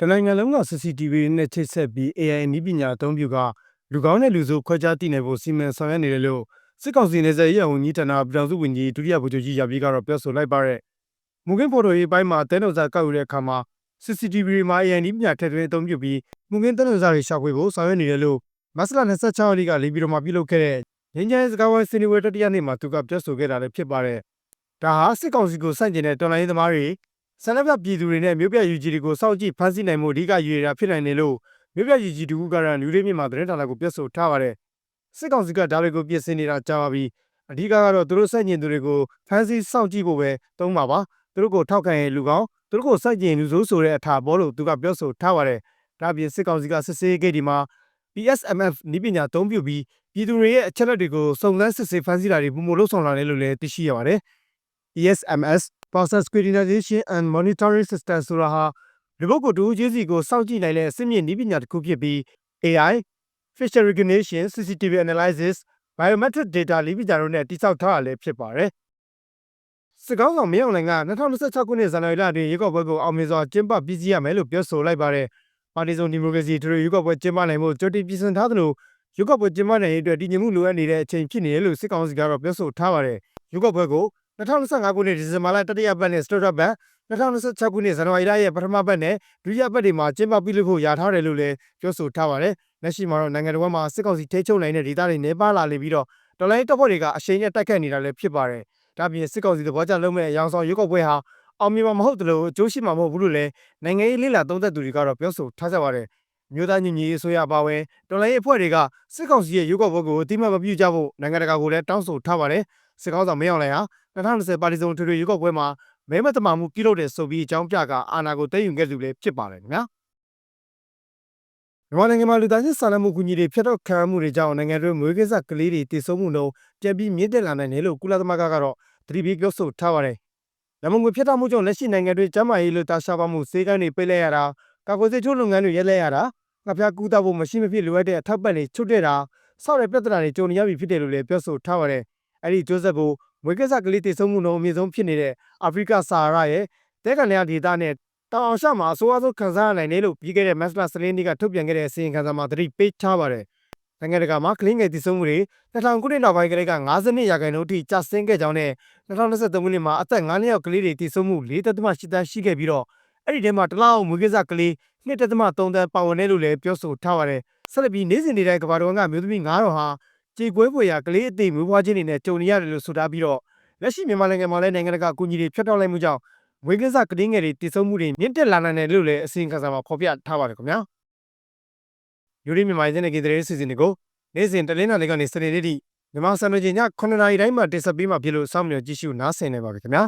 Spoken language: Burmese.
တနိုင်ငံလုံးက CCTV တွေနဲ့ချိတ်ဆက်ပြီး AI နည်းပညာအသုံးပြုကလူကောင်းတဲ့လူဆိုးခွဲခြားသိနိုင်ဖို့စီမံဆောင်ရွက်နေတယ်လို့စစ်ကောင်စီနယ်စပ်ရေးရာဝန်ကြီးဌာနပြည်ထောင်စုဝန်ကြီးဒုတိယဗိုလ်ချုပ်ကြီးရာပြည်ကတော့ပြောဆိုလိုက်ပါတယ်။မူကင်းဖော်တော်ရေးပိုင်းမှာတဲတော်စားကောက်ယူတဲ့အခါမှာ CCTV တွေမှာ AI နည်းပညာထည့်သွင်းအသုံးပြုပြီးမူကင်းတဲတော်စားတွေရှာဖွေဖို့ဆောင်ရွက်နေတယ်လို့မတ်လ26ရက်နေ့ကလေပြည်တော်မှာပြုလုပ်ခဲ့တဲ့ငင်းချမ်းစကားဝိုင်းစင်ဝေတတိယနေ့မှာသူကပြောဆိုခဲ့တာလည်းဖြစ်ပါတယ်။ဒါဟာစစ်ကောင်စီကိုစန့်ကျင်တဲ့တော်လှန်ရေးသမားတွေ ဆန္ဒပြပြည်သူတွေနဲ့မြို့ပြယူကြီးတွေကိုစောင့်ကြည့်ဖမ်းဆီးနိုင်မှုအဓိကရည်ရတာဖြစ်နိုင်တယ်လို့မြို့ပြယူကြီးတူကရန်နယူးလေးမြန်မာသတင်းဌာနကိုပြောဆိုထားပါတယ်။စစ်ကောင်စီကဒါတွေကိုပြင်ဆင်နေတာကြားပါပြီ။အဓိကကတော့သူတို့စန့်ကျင်သူတွေကိုဖမ်းဆီးစောင့်ကြည့်ဖို့ပဲသုံးပါပါ။သူတို့ကိုထောက်ခံရင်လူကောင်းသူတို့ကိုစန့်ကျင်လူဆိုးဆိုတဲ့အထာပေါ်လို့သူကပြောဆိုထားပါတယ်။ဒါပြင်စစ်ကောင်စီကစစ်ဆေးဂိတ်ဒီမှာ PSMF နီးပညာအသုံးပြုပြီးပြည်သူတွေရဲ့အချက်အလက်တွေကိုစုံစမ်းစစ်ဆေးဖမ်းဆီးတာတွေပုံမလို့ဆောင်လာတယ်လို့လည်းသိရှိရပါတယ်။ PSMS Process Screeningization and Monitoring System ဆိုတာဟာလူပုဂ္ဂိုလ်တူချင်းစီကိုစောင့်ကြည့်နိုင်တဲ့အစစ်မြင့်နည်းပညာတစ်ခုဖြစ်ပြီး AI, Facial Recognition, CCTV Analysis, Biometric Data လိပညာတို့နဲ့တိစောက်ထားတာလည်းဖြစ်ပါတယ်။စစ်ကောင်းဆောင်မင်းအောင်လှိုင်က2026ခုနှစ်ဇန်နဝါရီလအတွင်းရွေးကောက်ပွဲကိုအောင်မြင်စွာကျင်းပပြီးစီးရမယ်လို့ပြောဆိုလိုက်ပါတယ်။ပါတီစုံဒီမိုကရေစီထရရွေးကောက်ပွဲကျင်းပနိုင်ဖို့ကြိုတင်ပြင်ဆင်ထားသလိုရွေးကောက်ပွဲကျင်းပနိုင်ရေးအတွက်တည်ငြိမ်မှုလိုအပ်နေတဲ့အချိန်ဖြစ်နေတယ်လို့စစ်ကောင်စီကတော့ပြောဆိုထားပါတယ်။ရွေးကောက်ပွဲကို 2025ခုနှစ်ဒီဇင်ဘာလတတိယပတ်နဲ့စတုတ္ထပတ်2026ခုနှစ်ဇန်နဝါရီလရဲ့ပထမပတ်နဲ့ဒုတိယပတ်တွေမှာကျင်းပပြုလုပ်ဖို့ယာထားတယ်လို့လည်းပြောဆိုထားပါတယ်။လက်ရှိမှာတော့နိုင်ငံတော်မှာစစ်ကောင်စီထိချုပ်နိုင်တဲ့ဒေသတွေနေပါလာနေပြီးတော့တော်လိုင်းတပ်ဖွဲ့တွေကအရှိန်နဲ့တိုက်ခတ်နေတာလည်းဖြစ်ပါတယ်။ဒါပြင်စစ်ကောင်စီသဘောကျလုံးမဲ့အယောင်ဆောင်ရွေးကောက်ပွဲဟာအောင်မြင်မှာမဟုတ်တယ်လို့အကျိုးရှိမှာမဟုတ်ဘူးလို့လည်းနိုင်ငံရေးလိလာသုံးသက်သူတွေကတော့ပြောဆိုထားကြပါတယ်။မြို့သားညီညီရေးဆိုရပါဝင်တော်လိုင်းအဖွဲ့တွေကစစ်ကောင်စီရဲ့ရွေးကောက်ပွဲကိုအတိမတ်မပြုကြဖို့နိုင်ငံတကာကိုလည်းတောင်းဆိုထားပါတယ်။ စစ်ကောင်ဆောင်မင်းအောင်လှိုင်ဟာ2020ပါတီစုံထွေထွေရွေးကောက်ပွဲမှာမဲမတမာမှုပြုလုပ်တဲ့ဆိုပြီးအကြောင်းပြကအာဏာကိုသိမ်းယူခဲ့သူလည်းဖြစ်ပါတယ်ခင်ဗျာမြန်မာနိုင်ငံမှာလူသားချင်းစာနာမှုကူညီတွေဖျက်တော့ခံရမှုတွေကြောင့်နိုင်ငံတွင်းမွေးကင်းစကလေးတွေတည်ဆုံမှုနှုန်းပြန်ပြီးမြင့်တက်လာနိုင်တယ်လို့ကုလသမဂ္ဂကတော့သတိပေးပြောဆိုထားပါတယ်။လက်မငွေဖျက်တော့မှုကြောင့်လက်ရှိနိုင်ငံတွင်းကျန်းမာရေးလူသားရှားပါမှုစေကန်းတွေပိတ်လိုက်ရတာကာကွယ်ဆေးချိုးလုပ်ငန်းတွေရပ်လိုက်ရတာငါဖျားကူးတာဖို့မရှိမဖြစ်လိုအပ်တဲ့အထောက်ပံ့တွေချွတ်တဲ့တာဆောက်တဲ့ပြဿနာတွေကြုံရပြီဖြစ်တယ်လို့လည်းပြောဆိုထားပါတယ်။ အဲ့ဒီကျိုးဆက်ကိုမွေးကစားကလေးတည်ဆုံမှုနှုန်းအမြင့်ဆုံးဖြစ်နေတဲ့အာဖရိကဆာဟာရရဲ့တဲကန်လျာဒေသနဲ့တောင်အောင်ရှမှာအဆိုအဆုံးခံစားရနိုင်တယ်လို့ပြီးခဲ့တဲ့မတ်လစလင်းနေ့ကထုတ်ပြန်ခဲ့တဲ့အစီရင်ခံစာမှာသတိပေးထားပါတယ်။နိုင်ငံတကာမှာကလင်းငယ်တည်ဆုံမှုတွေ2000ခုနှစ်နောက်ပိုင်းကလေးက52ရာခိုင်နှုန်းအထိကျဆင်းခဲ့ကြောင်းနဲ့2023ခုနှစ်မှာအသက်9နှစ်အောက်ကလေးတွေတည်ဆုံမှု4.8တန်းရှိခဲ့ပြီးတော့အဲ့ဒီထဲမှာတလားအောင်မွေးကစားကလေး2.3တန်းပါဝင်တယ်လို့လည်းပြောဆိုထားပါတယ်။ဆက်လက်ပြီးနေ့စဉ်နေ့တိုင်းကမ္ဘာတော်ကမြို့သမီး9တော်ဟာ ကြေကွဲဖွယ်ရာကလေးအသေးမွေးဖွားခြင်းတွေနဲ့ကြုံနေရတယ်လို့ဆိုထားပြီးတော့လက်ရှိမြန်မာနိုင်ငံမှာလည်းနိုင်ငံတကာအကူအညီတွေဖြတ်တောက်လိုက်မှုကြောင့်ဝေကစားကတင်းငယ်တွေတည်ဆုံမှုတွေမြင့်တက်လာနိုင်တယ်လို့လည်းအစီအခံစာမှာဖော်ပြထားပါတယ်ခင်ဗျာယူရီမြန်မာရဲ့နေကေတဲ့စီစဉ်တွေကိုနေ့စဉ်တလင်းနာလေးကနေစနေနေ့ထိမြန်မာစံတော်ချိန်ည9:00နာရီတိုင်းမှာတင်ဆက်ပေးမှာဖြစ်လို့စောင့်မျှော်ကြည့်ရှုနားဆင်နေပါပြီခင်ဗျာ